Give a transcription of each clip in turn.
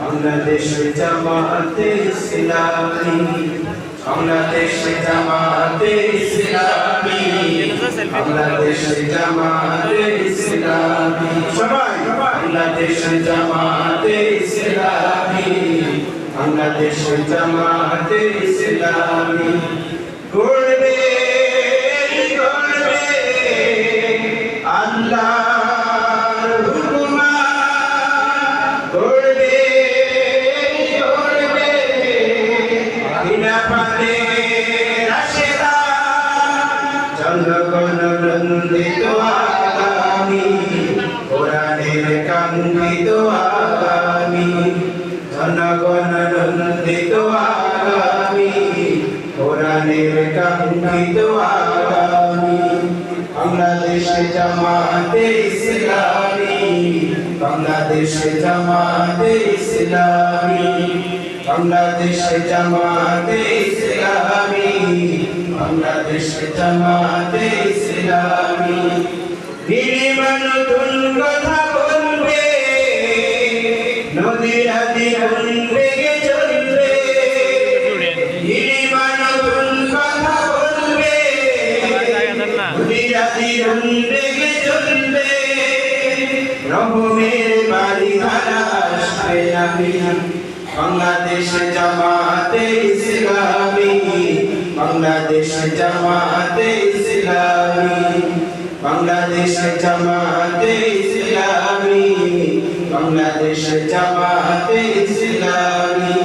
বাংলাদেশ জামাতে ইসলামী, বাংলাদেশ জামাতে ইসলামী, বাংলাদেশ জামাতে ইসলামী, সবাই, বাংলাদেশ জামাতে ইসলামী, বাংলাদেশ জামাতে ইসলামী। কোরআনের কাঙ্ক্ষিত আগামী বাংলাদেশ জামাতে ইসলামী, বাংলাদেশ জামাতে ইসলামী, বাংলাদেশ জামাতে ইসলামী, বাংলাদেশ জামাতে ইসলামী। নতুন কথা বলবে, নদীর আদি বেগে বিরাজি রেগে চলবে। রহমের বাড়ি ধারা আসবে আমি বাংলাদেশ জামাতে ইসলামী, বাংলাদেশ জামাতে ইসলামী, বাংলাদেশ জামাতে ইসলামী, বাংলাদেশ জামাতে ইসলামী।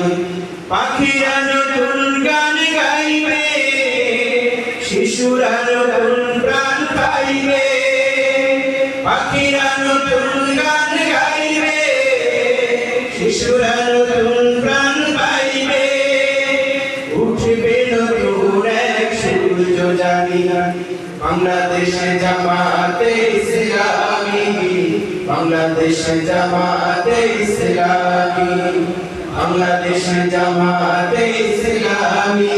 পাখিরা নতুন গান গাইবে, শিশুরা নতুন শিশুরা নতুন প্রাণ পাইবে। উঠবে নতুন এক সূর্য বাংলাদেশ জামাতে ইসলামী, বাংলাদেশ জামাতে ইসলামী, বাংলাদেশ জামাতে ইসলামী।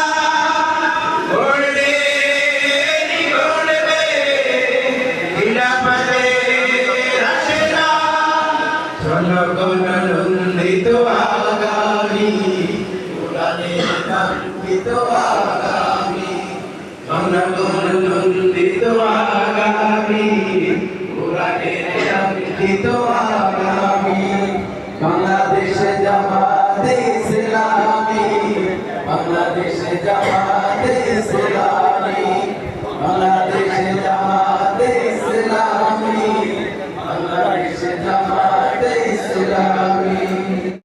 জনগণ নন্দিত আগামী কোরআনের কাঙ্ক্ষিত আগামী জনগণ নন্দিত আগামী কোরআনের কাঙ্ক্ষিত আগামী বাংলাদেশ জামাতে ইসলামী বাংলাদেশ জামাতে ইসলামী বাংলাদেশ